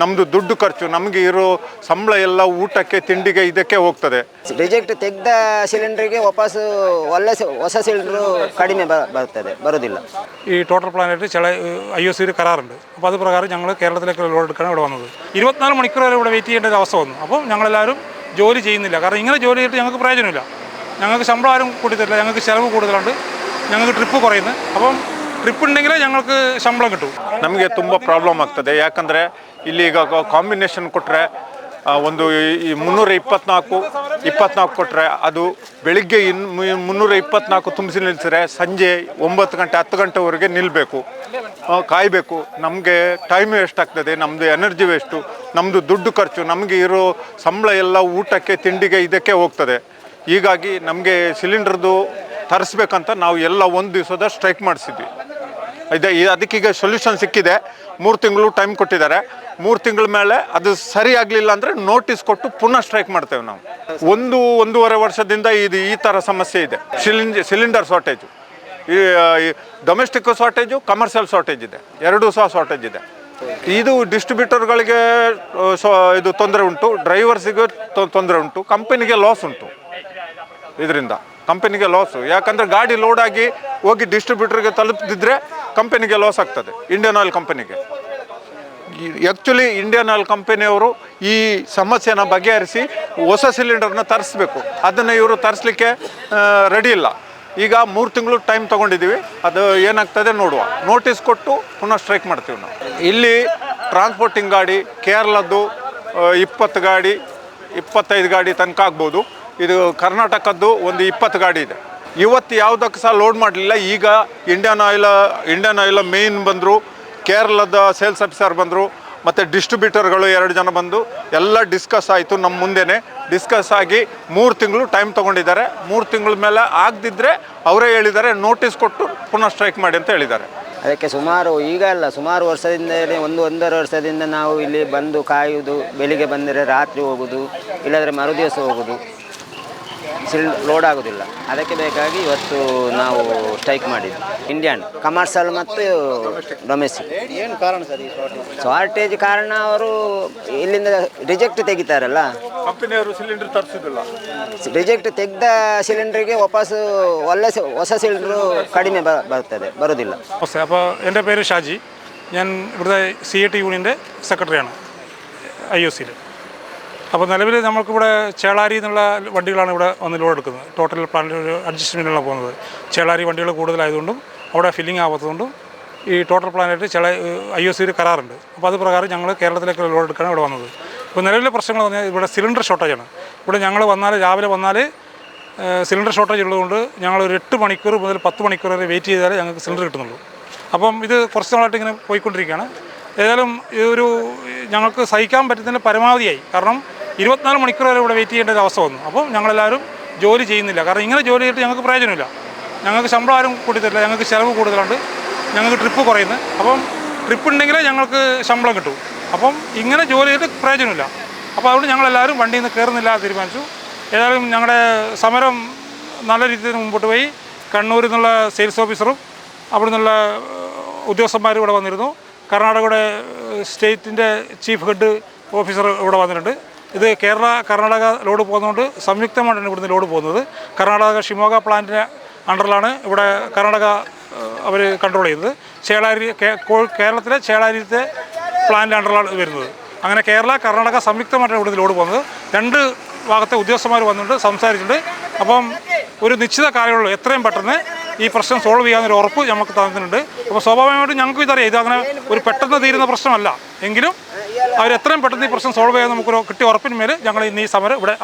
ನಮ್ಮದು ದುಡ್ಡು ಖರ್ಚು ನಮಗೆ ಇರೋ ಸಂಬಳ ಎಲ್ಲ ಊಟಕ್ಕೆ ತಿಂಡಿಗೆ ಇದಕ್ಕೆ ಹೋಗ್ತದೆ. ರಿಜೆಕ್ಟ್ ತೆಗೆದ ಸಿಲಿಂಡರ್ಗೆ ವಾಪಸ್ ಒಳ್ಳೆ ಹೊಸ ಸಿಲಿಂಡರ್ ಕಡಿಮೆ ಬರುತ್ತದೆ ಬರುವುದಿല്ല ഈ ടോട്ടൽ പ്ലാനായിട്ട് ചില ഐ ഒ സിയിൽ കരാറുണ്ട് അപ്പോൾ അത് പ്രകാരം ഞങ്ങൾ കേരളത്തിലേക്ക് ലോഡ് എടുക്കാനാണ് ഇവിടെ വന്നത്. ഇരുപത്തിനാല് മണിക്കൂർ വരെ ഇവിടെ വെയിറ്റ് ചെയ്യേണ്ട ഒരു അവസ്ഥ വന്നു. അപ്പോൾ ഞങ്ങളെല്ലാവരും ജോലി ചെയ്യുന്നില്ല. കാരണം ഇങ്ങനെ ജോലി ചെയ്തിട്ട് ഞങ്ങൾക്ക് പ്രയോജനമില്ല. ഞങ്ങൾക്ക് ശമ്പളം ആരും കൂട്ടിത്തരില്ല. ഞങ്ങൾക്ക് ചിലവ് കൂടുതലുണ്ട്. ഞങ്ങൾക്ക് ട്രിപ്പ് കുറയുന്നു. അപ്പം ಟ್ರಿಪ್ ಉಂಡೆಂಗೇ ನಮಗೆ ತುಂಬಾ ಪ್ರಾಬ್ಲಮ್ ಆಗ್ತದೆ. ಯಾಕಂದರೆ ಇಲ್ಲಿ ಈಗ ಕಾಂಬಿನೇಷನ್ ಕೊಟ್ಟರೆ ಒಂದು ಈ- ಮುನ್ನೂರ ಇಪ್ಪತ್ನಾಲ್ಕು ಇಪ್ಪತ್ನಾಲ್ಕು ಕೊಟ್ಟರೆ ಅದು ಬೆಳಿಗ್ಗೆ ಇನ್ ಮುನ್ನೂರ ಇಪ್ಪತ್ನಾಲ್ಕು ತುಂಬಿಸಿ ನಿಲ್ಲಿಸಿದ್ರೆ ಸಂಜೆ ಒಂಬತ್ತು ಗಂಟೆ, ಹತ್ತು ಗಂಟೆವರೆಗೆ ನಿಲ್ಲಬೇಕು ಕಾಯಬೇಕು. ನಮಗೆ ಟೈಮ್ ವೇಸ್ಟ್ ಆಗ್ತದೆ ನಮ್ಮದು ಎನರ್ಜಿ ವೇಸ್ಟು ನಮ್ಮದು ದುಡ್ಡು ಖರ್ಚು, ನಮಗೆ ಇರೋ ಸಂಬಳ ಎಲ್ಲ ಊಟಕ್ಕೆ, ತಿಂಡಿಗೆ, ಇದಕ್ಕೆ ಹೋಗ್ತದೆ. ಹೀಗಾಗಿ ನಮಗೆ ಸಿಲಿಂಡ್ರದ್ದು ತರಿಸ್ಬೇಕಂತ ನಾವು ಎಲ್ಲ ಒಂದು ದಿವಸದ ಸ್ಟ್ರೈಕ್ ಮಾಡಿಸಿದ್ವಿ. ಇದೆ. ಅದಕ್ಕೀಗ ಸೊಲ್ಯೂಷನ್ ಸಿಕ್ಕಿದೆ. ಮೂರು ತಿಂಗಳು ಟೈಮ್ ಕೊಟ್ಟಿದ್ದಾರೆ. ಮೂರು ತಿಂಗಳ ಮೇಲೆ ಅದು ಸರಿ ಆಗಲಿಲ್ಲ ಅಂದರೆ ನೋಟಿಸ್ ಕೊಟ್ಟು ಪುನಃ ಸ್ಟ್ರೈಕ್ ಮಾಡ್ತೇವೆ ನಾವು. ಒಂದು, ಒಂದೂವರೆ ವರ್ಷದಿಂದ ಇದು ಈ ಥರ ಸಮಸ್ಯೆ ಇದೆ. ಸಿಲಿಂಡ್ ಸಿಲಿಂಡರ್ ಶಾರ್ಟೇಜು ಈ ಡೊಮೆಸ್ಟಿಕ್ ಶಾರ್ಟೇಜು ಕಮರ್ಷಿಯಲ್ ಶಾರ್ಟೇಜ್ ಇದೆ. ಎರಡೂ ಸಹ ಶಾರ್ಟೇಜ್ ಇದೆ. ಇದು ಡಿಸ್ಟ್ರಿಬ್ಯೂಟರ್ಗಳಿಗೆ ಇದು ತೊಂದರೆ ಉಂಟು. ಡ್ರೈವರ್ಸಿಗೆ ತೊಂದರೆ ಉಂಟು. ಕಂಪನಿಗೆ ಲಾಸ್ ಉಂಟು. ಇದರಿಂದ. ಕಂಪನಿಗೆ ಲಾಸು ಯಾಕಂದರೆ ಗಾಡಿ ಲೋಡಾಗಿ ಹೋಗಿ ಡಿಸ್ಟ್ರಿಬ್ಯೂಟರ್ಗೆ ತಲುಪದಿದ್ರೆ ಕಂಪನಿಗೆ ಲಾಸ್ ಆಗ್ತದೆ ಇಂಡಿಯನ್ ಆಯಿಲ್ ಕಂಪನಿಗೆ. ಆ್ಯಕ್ಚುಲಿ ಇಂಡಿಯನ್ ಆಯಿಲ್ ಕಂಪನಿಯವರು ಈ ಸಮಸ್ಯೆನ ಬಗೆಹರಿಸಿ ಹೊಸ ಸಿಲಿಂಡರ್ನ ತರಿಸ್ಬೇಕು. ಅದನ್ನು ಇವರು ತರಿಸ್ಲಿಕ್ಕೆ ರೆಡಿ ಇಲ್ಲ. ಈಗ ಮೂರು ತಿಂಗಳು ಟೈಮ್ ತೊಗೊಂಡಿದ್ದೀವಿ ಅದು ಏನಾಗ್ತದೆ ನೋಡುವ. ನೋಟಿಸ್ ಕೊಟ್ಟು ಪುನಃ ಸ್ಟ್ರೈಕ್ ಮಾಡ್ತೀವಿ ನಾವು. ಇಲ್ಲಿ ಟ್ರಾನ್ಸ್ಪೋರ್ಟಿಂಗ್ ಗಾಡಿ, ಕೇರಳದ್ದು ಇಪ್ಪತ್ತು ಗಾಡಿ, ಇಪ್ಪತ್ತೈದು ಗಾಡಿ ತನಕ ಆಗ್ಬೋದು. ಇದು ಕರ್ನಾಟಕದ್ದು ಒಂದು ಇಪ್ಪತ್ತು ಗಾಡಿ ಇದೆ. ಇವತ್ತು ಯಾವುದಕ್ಕೆ ಸಹ ಲೋಡ್ ಮಾಡಲಿಲ್ಲ. ಈಗ Indian oil Indian oil main ಬಂದರು ಕೇರಳದ ಸೇಲ್ಸ್ ಆಫೀಸರ್ ಬಂದರು, ಮತ್ತು ಡಿಸ್ಟ್ರಿಬ್ಯೂಟರ್ಗಳು ಎರಡು ಜನ ಬಂದು, ಎಲ್ಲ ಡಿಸ್ಕಸ್ ಆಯಿತು ನಮ್ಮ ಮುಂದೆನೇ. ಡಿಸ್ಕಸ್ ಆಗಿ ಮೂರು ತಿಂಗಳು ಟೈಮ್ ತೊಗೊಂಡಿದ್ದಾರೆ. ಮೂರು ತಿಂಗಳ ಮೇಲೆ ಆಗದಿದ್ದರೆ ಅವರೇ ಹೇಳಿದ್ದಾರೆ ನೋಟಿಸ್ ಕೊಟ್ಟು ಪುನಃ ಸ್ಟ್ರೈಕ್ ಮಾಡಿ ಅಂತ ಹೇಳಿದ್ದಾರೆ. ಅದಕ್ಕೆ ಸುಮಾರು ಈಗ ಅಲ್ಲ, ಸುಮಾರು ವರ್ಷದಿಂದಲೇ, ಒಂದು ಒಂದರ ವರ್ಷದಿಂದ ನಾವು ಇಲ್ಲಿ ಬಂದು ಕಾಯುವುದು, ಬೆಳಿಗ್ಗೆ ಬಂದರೆ ರಾತ್ರಿ ಹೋಗೋದು ಇಲ್ಲಾಂದರೆ ಮರುದಿವಸ ಹೋಗುದು ಸಿಲ್ ಲೋಡ್ ಆಗೋದಿಲ್ಲ. ಅದಕ್ಕೆ ಬೇಕಾಗಿ ಇವತ್ತು ನಾವು ಸ್ಟ್ರೈಕ್ ಮಾಡಿದ್ವಿ. ಇಂಡಿಯನ್ ಕಮರ್ಷಿಯಲ್ ಮತ್ತು ಡೊಮೆಸ್ಟಿಕ್ ಏನು ಕಾರಣ ಸರ್ ಈ ಶಾರ್ಟೇಜ್ ಕಾರಣ ಅವರು ಇಲ್ಲಿಂದ ರಿಜೆಕ್ಟ್ ತೆಗಿತಾರಲ್ಲ. ಕಂಪನಿಯವರು ಸಿಲಿಂಡರ್ ತರಿಸೋದಿಲ್ಲ. ರಿಜೆಕ್ಟ್ ತೆಗೆದ ಸಿಲಿಂಡರ್ಗೆ ವಾಪಸ್ ಒಳ್ಳೆ ಹೊಸ ಸಿಲಿಂಡರು ಕಡಿಮೆ ಬ- ಬರ್ತದೆ ಬರೋದಿಲ್ಲ. നമസ്തേ ಪೇರು ಶಾಜಿ. ನಾನು ഷാജി ഞാൻ ഇവിടുത്തെ സി ഐ ടി യൂണിയൻ്റെ സെക്രട്ടറിയാണ് ഐ ഒ സിയിൽ അപ്പോൾ നിലവിൽ നമുക്കിവിടെ ചേളാരി എന്നുള്ള വണ്ടികളാണ് ഇവിടെ വന്ന് ലോഡ് എടുക്കുന്നത്. ടോട്ടൽ പ്ലാന്റ് ഒരു അഡ്ജസ്റ്റ്മെന്റിലാണ് പോകുന്നത്. ചേളാരി വണ്ടികൾ കൂടുതലായതുകൊണ്ടും അവിടെ ഫില്ലിംഗ് ആവാത്തതുകൊണ്ടും ഈ ടോട്ടൽ പ്ലാനായിട്ട് ചില ഐ ഒ സിയിൽ കരാറുണ്ട്. അപ്പോൾ അത് പ്രകാരം ഞങ്ങൾ കേരളത്തിലേക്ക് ലോഡ് എടുക്കാനാണ് ഇവിടെ വന്നത്. ഇപ്പോൾ നിലവിലെ പ്രശ്നങ്ങൾ പറഞ്ഞാൽ ഇവിടെ സിലിണ്ടർ ഷോർട്ടേജാണ് ഇവിടെ ഞങ്ങൾ വന്നാൽ രാവിലെ വന്നാൽ സിലിണ്ടർ ഷോർട്ടേജ് ഉള്ളതുകൊണ്ട് ഞങ്ങൾ ഒരു എട്ട് മണിക്കൂർ മുതൽ പത്ത് മണിക്കൂർ വരെ വെയിറ്റ് ചെയ്താലേ ഞങ്ങൾക്ക് സിലിണ്ടർ കിട്ടുന്നുള്ളൂ. അപ്പം ഇത് കുറച്ച് നാളായിട്ട് ഇങ്ങനെ പോയിക്കൊണ്ടിരിക്കുകയാണ്. ഏതായാലും ഇതൊരു ഞങ്ങൾക്ക് സഹിക്കാൻ പറ്റുന്നതിന് പരമാവധിയായി. കാരണം ഇരുപത്തിനാല് മണിക്കൂർ വരെ ഇവിടെ വെയിറ്റ് ചെയ്യേണ്ട ഒരു അവസ്ഥ വന്നു. അപ്പോൾ ഞങ്ങളെല്ലാവരും ജോലി ചെയ്യുന്നില്ല. കാരണം ഇങ്ങനെ ജോലി ചെയ്തിട്ട് ഞങ്ങൾക്ക് പ്രയോജനമില്ല. ഞങ്ങൾക്ക് ശമ്പളം ആരും കൂട്ടിത്തരില്ല. ഞങ്ങൾക്ക് ചിലവ് കൂടുതലുണ്ട്. ഞങ്ങൾക്ക് ട്രിപ്പ് കുറയുന്നു. അപ്പം ട്രിപ്പ് ഉണ്ടെങ്കിലേ ഞങ്ങൾക്ക് ശമ്പളം കിട്ടും. അപ്പം ഇങ്ങനെ ജോലി ചെയ്തിട്ട് പ്രയോജനമില്ല. അപ്പോൾ അതുകൊണ്ട് ഞങ്ങളെല്ലാവരും വണ്ടിയിൽ നിന്ന് കയറുന്നില്ല തീരുമാനിച്ചു. ഏതായാലും ഞങ്ങളുടെ സമരം നല്ല രീതിയിൽ മുമ്പോട്ട് പോയി. കണ്ണൂരിൽ നിന്നുള്ള സെയിൽസ് ഓഫീസറും അവിടെ നിന്നുള്ള ഉദ്യോഗസ്ഥന്മാരും ഇവിടെ വന്നിരുന്നു. കർണാടകയുടെ സ്റ്റേറ്റിന്റെ ചീഫ് ഹെഡ് ഓഫീസർ ഇവിടെ വന്നിട്ടുണ്ട്. ഇത് കേരള കർണാടക ലോഡ് പോകുന്നതുകൊണ്ട് സംയുക്തമായിട്ടാണ് ഇവിടുന്ന് ലോഡ് പോകുന്നത്. കർണാടക ഷിമോഗ പ്ലാന്റിന്റെ അണ്ടറിലാണ് ഇവിടെ കർണാടക അവർ കൺട്രോൾ ചെയ്യുന്നത്. ചേളാരി കേരളത്തിലെ ചേളാരിത്തെ പ്ലാന്റ് അണ്ടറിലാണ് വരുന്നത്. അങ്ങനെ കേരള കർണാടക സംയുക്തമായിട്ടാണ് ഇവിടുന്ന് ലോഡ് പോകുന്നത്. രണ്ട് ഭാഗത്തെ ഉദ്യോഗസ്ഥന്മാർ വന്നിട്ടുണ്ട് സംസാരിച്ചിട്ടുണ്ട്. അപ്പം ഒരു നിശ്ചിത കാലയളവ് എത്രയും പെട്ടെന്ന് ഈ പ്രശ്നം സോൾവ് ചെയ്യാമെന്നൊരു ഉറപ്പ് നമുക്ക് തന്നിട്ടുണ്ട്. അപ്പോൾ സ്വാഭാവികമായിട്ടും ഞങ്ങൾക്കും ഇതറിയാം. ഇത് അങ്ങനെ ഒരു പെട്ടെന്ന് തീരുന്ന പ്രശ്നമല്ല. എങ്കിലും അവർ എത്രയും പെട്ടെന്ന് ഈ പ്രശ്നം സോൾവ് ചെയ്യാൻ നമുക്കൊരു കിട്ടിയ ഉറപ്പിന് മേൽ ഞങ്ങൾ ഇന്ന് ഈ സമരം ഇവിടെ